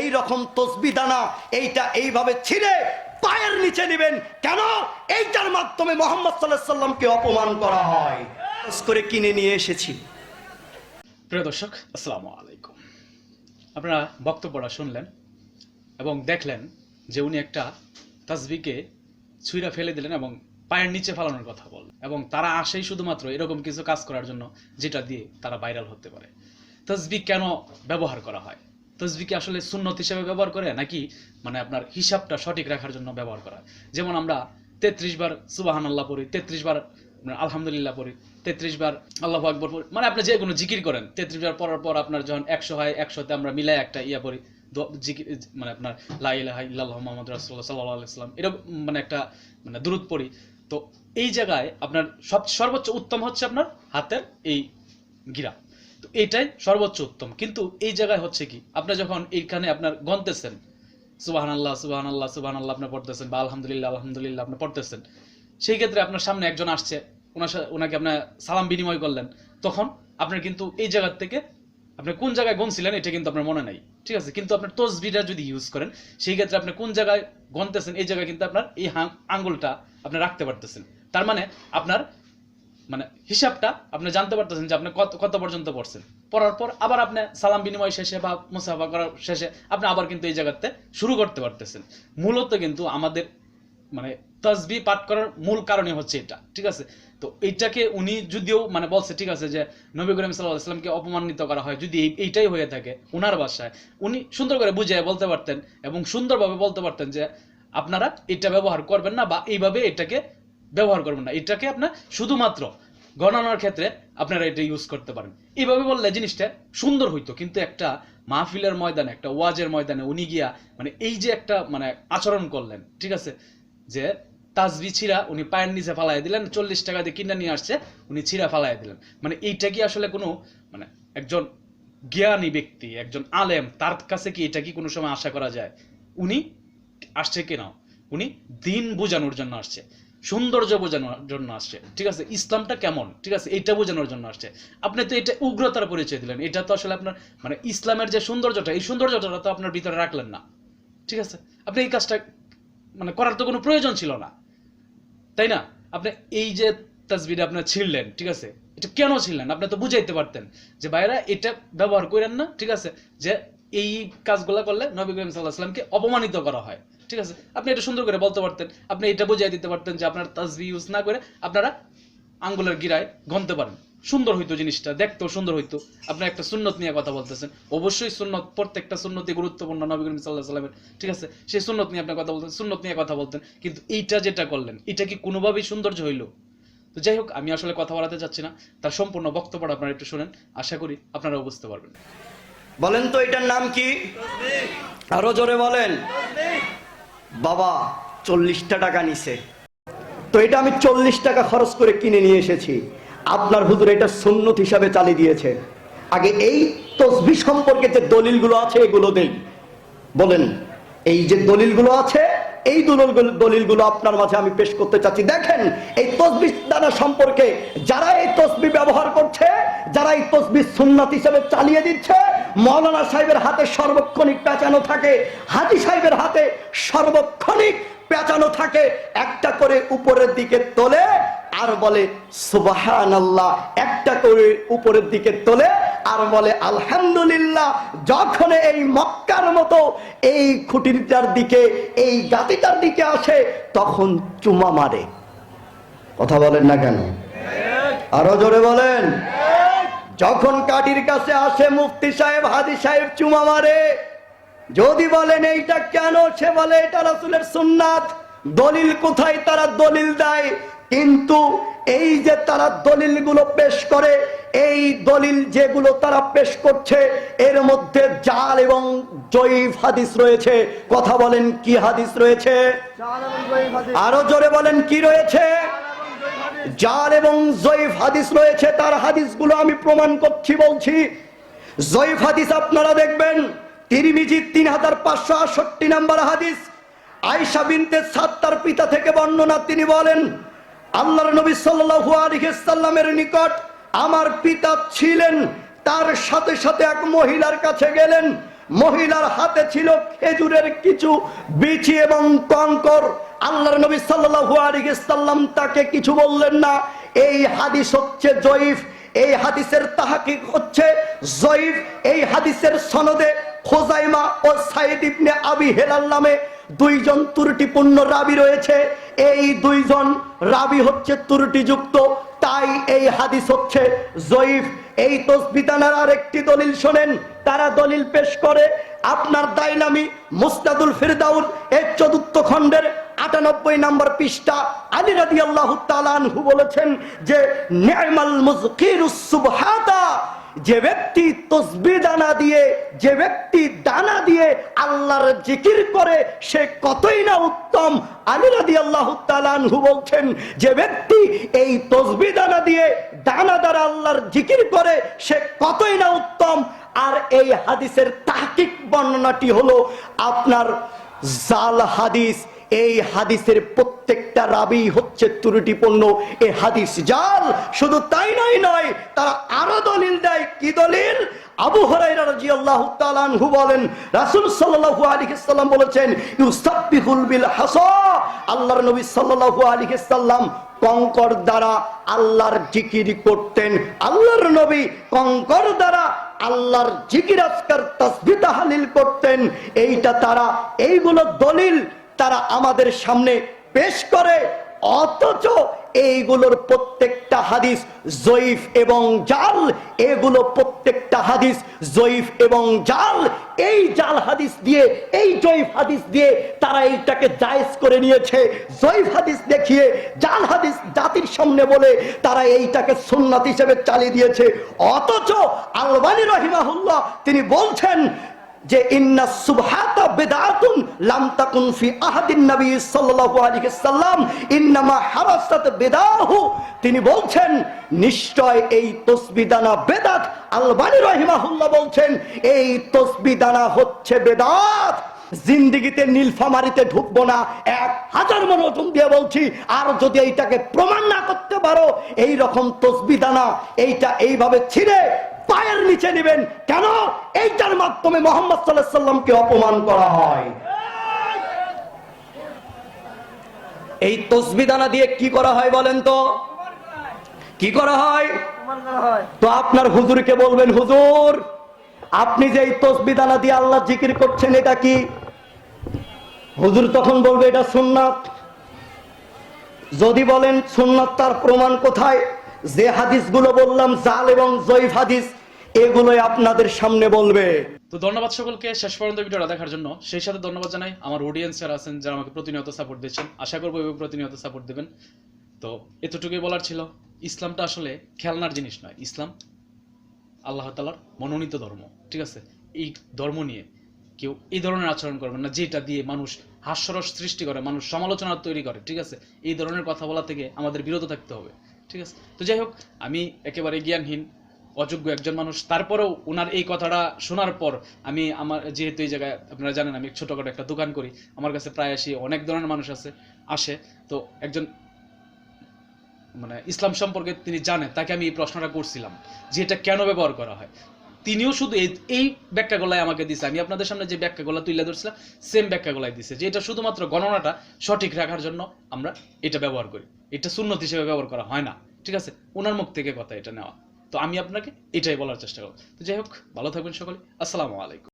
এই রকম তসবি দানা এইটা এইভাবে ছিঁড়ে পায়ের নিচে নেবেন। কেন? এইটার মাধ্যমে মোহাম্মদ সাল্লাহ সাল্লামকে অপমান করা হয়। করে কিনে নিয়ে এসেছি। প্রিয় দর্শক, আসসালামু আলাইকুম। আপনারা বক্তব্যটা শুনলেন এবং দেখলেন যে উনি একটা তাসবিকে ছুঁড়া ফেলে দিলেন এবং পায়ের নিচে ফেলানোর কথা বললেন। এবং তারা আসেই শুধুমাত্র এরকম কিছু কাজ করার জন্য যেটা দিয়ে তারা ভাইরাল হতে পারে। তসবি কেন ব্যবহার করা হয়? তসবি কি আসলে সুন্নত হিসেবে ব্যবহার করে, নাকি মানে আপনার হিসাবটা সঠিক রাখার জন্য ব্যবহার করা? যেমন আমরা তেত্রিশ বার সুবাহান আল্লাহ পড়ি, তেত্রিশ বার আলহামদুলিল্লাহ পড়ি, তেত্রিশ বার আল্লাহ আকবর পড়ি মানে আপনি যে কোনো জিকির করেন, তেত্রিশ বার পড়ার পর আপনার যখন একশো হয়, একশোতে আমরা মিলাই একটা ইয়া পড়ি মানে আপনার লা ইলাহা ইল্লাল্লাহু মুহাম্মাদুর রাসূলুল্লাহ সাল্লাল্লাহু আলাইহি ওয়াসাল্লাম, এরকম মানে একটা মানে দূরত পড়ি। তো এই জায়গায় আপনার সব, সর্বোচ্চ উত্তম হচ্ছে আপনার হাতের এই গিরা। তো এইটাই সর্বোচ্চ উত্তম। কিন্তু এই জায়গায় হচ্ছে কি আপনার যখন এইখানে আপনার গন্তেছেন সুবাহান আল্লাহ সুবাহান আল্লাহ সুবাহান আল্লাহ আপনি পড়তেছেন বা আলহামদুলিল্লাহ আলহামদুলিল্লাহ আপনি পড়তেছেন, সেই ক্ষেত্রে আপনার সামনে একজন আসছে, ওনার সাথে ওনাকে আপনার সালাম বিনিময় করলেন, তখন আপনার কিন্তু এই জায়গার থেকে আপনি কোন জায়গায় গনছিলেন এটা কিন্তু আপনার মনে নাই, ঠিক আছে? কিন্তু আপনার তসবিটা যদি ইউজ করেন, সেই ক্ষেত্রে আপনি কোন জায়গায় গনতেছেন এই জায়গায় কিন্তু আপনার এই আঙ্গুলটা আপনি রাখতে পারতেছেন। তার মানে আপনার মানে হিসাবটা আপনি জানতে পারতেছেন যে আপনি কত কত পর্যন্ত পড়ছেন। পড়ার পর আবার আপনি সালাম বিনিময় শেষে বা মুসাফা করার শেষে আপনি আবার কিন্তু এই জায়গাতে শুরু করতে পারতেছেন। মূলত কিন্তু আমাদের মানে তসবি পাঠ করার মূল কারণই হচ্ছে এটা, ঠিক আছে? তো এইটাকে উনি যদিও মানে বলছে, ঠিক আছে, যে নবী করিম সাল্লাহ ইসলামকে অপমানিত করা হয়, যদি এইটাই হয়ে থাকে ওনার বাসায়, উনি সুন্দর করে বুঝে বলতে পারতেন এবং সুন্দরভাবে বলতে পারতেন যে আপনারা এটা ব্যবহার করবেন না বা এইভাবে এটাকে ব্যবহার করবেন না। এটাকে আপনার শুধুমাত্র গণনার ক্ষেত্রে আপনারা এটা ইউজ করতে পারেন। এইভাবে বললে জিনিসটা সুন্দর হইতো, কিন্তু একটা মাহফিলের ময়দানে, একটা ওয়াজের ময়দানে উনি গিয়া মানে এই যে একটা মানে আচরণ করলেন, ঠিক আছে? যে তাজবি ছিঁড়া উনি পায়ের নিচে ফালাই দিলেন, চল্লিশ টাকা দিয়ে কিনে নিয়ে আসছে, উনি ছিঁড়া ফালাই দিলেন। মানে এইটা কি আসলে কোনো মানে একজন জ্ঞানী ব্যক্তি, একজন আলেম, তার কাছে কি এটা কি কোনো সময় আশা করা যায়? উনি আসছে কেন? উনি দিন বোঝানোর জন্য আসছে। সৌন্দর্য বোঝানোর জন্য আসছে। ঠিক আছে? ইসলামটা কেমন? ঠিক আছে? এটা বোঝানোর জন্য আসছে। আপনি তো এটা উগ্রতার পরিচয় দিলেন। এটা তো আসলে আপনার মানে ইসলামের যে সৌন্দর্যটা, এই সৌন্দর্যটা তো আপনার ভিতরে রাখলেন না। ঠিক আছে? আপনি এই কাজটা মানে করার তো কোনো প্রয়োজন ছিল না। তাই না? আপনি এই যে তাসবিটা আপনার ছিঁড়লেন ঠিক আছে? এটা কেন ছিলেন আপনি তো বুঝাইতে পারতেন যে ভাইরা এটা ব্যবহার করেন না, ঠিক আছে? যে এই কাজগুলো করলে নবী করিম সাল্লাহ সাল্লামকে অপমানিত করা হয়। ঠিক আছে? আপনি এটা সুন্দর করে বলতে পারতেন। আপনি এটা বুঝাই দিতে পারতেন যে আপনার তাসবি ইউজ না করে আপনারা আঙ্গুলের গিরায় গনতে পারেন। সুন্দর হইতো জিনিসটা, দেখতেও সুন্দর হইতো। আপনি একটা সুন্নত নিয়ে কথা বলতেছেন। অবশ্যই সুন্নত, প্রত্যেকটা সুন্নতি গুরুত্বপূর্ণ নবী করিম সাল্লাহ সাল্লামের ঠিক আছে? সেই সুন্নত নিয়ে আপনি কথা বলতেন সুন্নত নিয়ে কথা বলতেন। কিন্তু এইটা যেটা করলেন, এটা কি কোনোভাবেই সৌন্দর্য হইল? তো যাই হোক, আমি আসলে কথা বলাতে চাচ্ছি না। তার সম্পূর্ণ বক্তব্যটা আপনারা একটু শুনেন। আশা করি আপনারাও বুঝতে পারবেন। বলেন তো এটার নাম কি? আরও জোরে বলেন। বাবা, চল্লিশটা টাকা নিছে। তো এটা আমি চল্লিশ টাকা খরচ করে কিনে নিয়ে এসেছি। আপনার হুজুর এটা সুন্নত হিসাবে চালিয়ে দিয়েছে। আগে এই তসবি সম্পর্কে যে দলিলগুলো আছে, এগুলো দেই। বলেন, এই যে দলিলগুলো আছে, এই দলিলগুলো আপনার মাঝে আমি পেশ করতে চাচ্ছি। দেখেন, এই তসবি দানা সম্পর্কে যারা এই তসবি ব্যবহার করছে যারা এই তসবি সুন্নাত হিসেবে চালিয়ে দিচ্ছে। মৌলানা সাহেবের হাতে সর্বক্ষণিক পেঁচানো থাকে, হাজি সাহেবের হাতে সর্বক্ষণিক পেঁচানো থাকে, একটা করে উপরের দিকে তোলে আর বলে সুবাহান একটা করে উপরের দিকে তোলে আর বলে, আলহামদুলিল্লাহ, যখন এই মক্কার মতো এই খুঁটিটার দিকে, এই গাতিটার দিকে আসে, তখন চুমা মারে। কথা বলেন না কেন? আরও জোরে বলেন। যখন কাঠির কাছে আসে মুফতি সাহেব হাজি সাহেব চুমা মারে। যদি বলেন এইটা কেন সে বলে এটা রাসুলের সুন্নাত। দলিল কোথায় তারা দলিল দেয়। কিন্তু এই যে তারা দলিলগুলো পেশ করে এই দলিল যেগুলো তারা পেশ করছে এর মধ্যে জাল এবং জয়ীফ হাদিস রয়েছে। কথা বলেন কি হাদিস রয়েছে? আরও জোরে বলেন কি রয়েছে? জাল এবং জয়ীফ হাদিস রয়েছে, তার হাদিসগুলো আমি প্রমাণ করছি, বলছি। জয়ীফ হাদিস আপনারা দেখবেন, তিরমিজি তিন হাজার পাঁচশো আটষট্টি নাম্বার হাদিস। আয়সা বিনতে সাত্তার পিতা থেকে বর্ণনা, তিনি বলেন, আল্লাহর নবী সাল্লাল্লাহু আলাইহি সাল্লামের নিকট আমার পিতা ছিলেন, তার সাথে সাথে এক মহিলার কাছে গেলেন মহিলার হাতে ছিল খেজুরের কিছু বিচি এবং কঙ্কর আল্লাহর নবী সাল্লাম তাকে কিছু বললেন না। এই হাদিস হচ্ছে জয়ীফ, এই হাদিসের তাহাকিক হচ্ছে জয়ীফ, এই হাদিসের সনদে খোজাইমা ও সাইদ ইবনে আবি হেলাল নামে দুইজন ত্রুটিপূর্ণ রাবি রয়েছে। এই দুইজন রাবি হচ্ছে ত্রুটিযুক্ত তাই এই হাদিস হচ্ছে জয়ীফ। এই তসবিদানার আর একটি দলিল শোনেন, তারা দলিল পেশ করে, আপনার দাইলামি মুস্তাদুল ফিরদাউল এর চতুর্থ খণ্ডের আটানব্বই নম্বর পৃষ্ঠা। আলী রাদি আল্লাহ বলেছেন যে, নি'মাল মুজকির সুবহাতা। যে ব্যক্তি তসবি দানা দিয়ে, যে ব্যক্তি দানা দিয়ে আল্লাহর জিকির করে, সে কতই না উত্তম। আলী রাদি আল্লাহ তালানহু বলছেন, যে ব্যক্তি এই তসবি দানা দিয়ে দানা দ্বারা আল্লাহর জিকির করে, সে কতই না উত্তম। আর এই হাদিসের তাহকিক বর্ণনাটি হলো, আপনার জাল হাদিস এই হাদিসের প্রত্যেকটা রাবি হচ্ছে ত্রুটিপূর্ণ। এই হাদিস জাল, শুধু তাই নয় নয়, তারা আরও দলিল দেয়। কি দলিল? আবু হরাইরা রাদিয়াল্লাহু তাআলা আনহু বলেন, রাসূল সাল্লাল্লাহু আলাইহি সাল্লাম বলেছেন, ইউসাব্বিহুল বিল হাসা আল্লাহর নবী সাল্লাল্লাহু আলাইহি সাল্লাম কঙ্কর দ্বারা আল্লাহর জিকির করতেন। আল্লাহর নবী কঙ্কর দ্বারা আল্লাহর জিকির আজকার তাসবিহ তাহলিল করতেন। এইটা তারা, এইগুলো দলিল তারা আমাদের সামনে পেশ করে, অথচ এইগুলোর প্রত্যেকটা হাদিস জয়ীফ এবং জাল, এগুলো প্রত্যেকটা হাদিস জয়ীফ এবং জাল, এই জাল হাদিস দিয়ে, এই জয়ীফ হাদিস দিয়ে তারা এইটাকে জায়েজ করে নিয়েছে। জয়ীফ হাদিস দেখিয়ে, জাল হাদিস জাতির সামনে বলে তারা এইটাকে সুন্নাত হিসেবে চালিয়ে দিয়েছে। অথচ আলবানী রহিমাহুল্লাহ তিনি বলছেন যে, ইন্না সুবহাতা বিদআতুন লাম তাকুন ফি আহাদিন নবী সাল্লাল্লাহু আলাইহি সাল্লাম, ইন্নামা হারাসাত বিদাহু। তিনি বলছেন, নিশ্চয় এই তসবিদানা বেদাত, আলবানী রহিমাহুল্লাহ বলছেন, এই তসবিদানা হচ্ছে বেদাত। জিন্দিগিতে নীলফামারিতে ঢুকবো না, এক হাজার মনোজন দিয়ে বলছি, আর যদি এইটাকে প্রমাণ না করতে পারো, এই রকম তসবিদানা এইটা এইভাবে ছিঁড়ে পায়ের নিচে নেবেন। কেন? এইটার মাধ্যমে মোহাম্মদ সাল্লাহ সাল্লামকে অপমান করা হয়। এই তসবিদানা দিয়ে কি করা হয় বলেন তো? কি করা হয়? তো আপনার হুজুরকে বলবেন, হুজুর, আপনি যে এই তসবিদানা দিয়ে আল্লাহ জিকির করছেন, এটা কি? হুজুর তখন বলবে, এটা সুন্নাত। যদি বলেন, সুন্নাত তার প্রমাণ কোথায়? যে হাদিসগুলো বললাম, জাল এবং জয়ীফ হাদিস এগুলোই আপনাদের সামনে বলবে। তো ধন্যবাদ সকলকে শেষ পর্যন্ত ভিডিওটা দেখার জন্য। সেই সাথে ধন্যবাদ জানাই আমার অডিয়েন্স যারা আছেন, যারা আমাকে প্রতিনিয়ত সাপোর্ট দিচ্ছেন। আশা করব এভাবে প্রতিনিয়ত সাপোর্ট দেবেন। তো এতটুকুই বলার ছিল, ইসলামটা আসলে খেলনার জিনিস নয়। ইসলাম আল্লাহ তালার মনোনীত ধর্ম, ঠিক আছে? এই ধর্ম নিয়ে কেউ এই ধরনের আচরণ করবেন না, যেটা দিয়ে মানুষ হাস্যরস সৃষ্টি করে, মানুষ সমালোচনা তৈরি করে, ঠিক আছে? এই ধরনের কথা বলা থেকে আমাদের বিরত থাকতে হবে, ঠিক আছে? তো যাই হোক, আমি একেবারে জ্ঞানহীন অযোগ্য একজন মানুষ। তারপরেও ওনার এই কথাটা শোনার পর আমি আমার, যেহেতু এই জায়গায় আপনারা জানেন আমি ছোটখাটো একটা দোকান করি, আমার কাছে প্রায় আসি, অনেক ধরনের মানুষ আছে, আসে। তো একজন মানে ইসলাম সম্পর্কে তিনি জানেন তাকে আমি এই প্রশ্নটা করছিলাম যে এটা কেন ব্যবহার করা হয়। তিনিও শুধু এই এই ব্যাখ্যাগুলাই আমাকে দিছে। আমি আপনাদের সামনে যে ব্যাখ্যাগুলো তুলে ধরছিলাম সেম ব্যাখ্যাগুলাই দিছে, যে এটা শুধুমাত্র গণনাটা সঠিক রাখার জন্য আমরা এটা ব্যবহার করি। এটা সুন্নত হিসেবে ব্যবহার করা হয় না। ঠিক আছে? ওনার মুখ থেকে কথা এটা নেওয়া। তো আমি আপনাকে এটাই বলার চেষ্টা করব। তো যাই হোক, ভালো থাকবেন সকলে। আসসালামু আলাইকুম।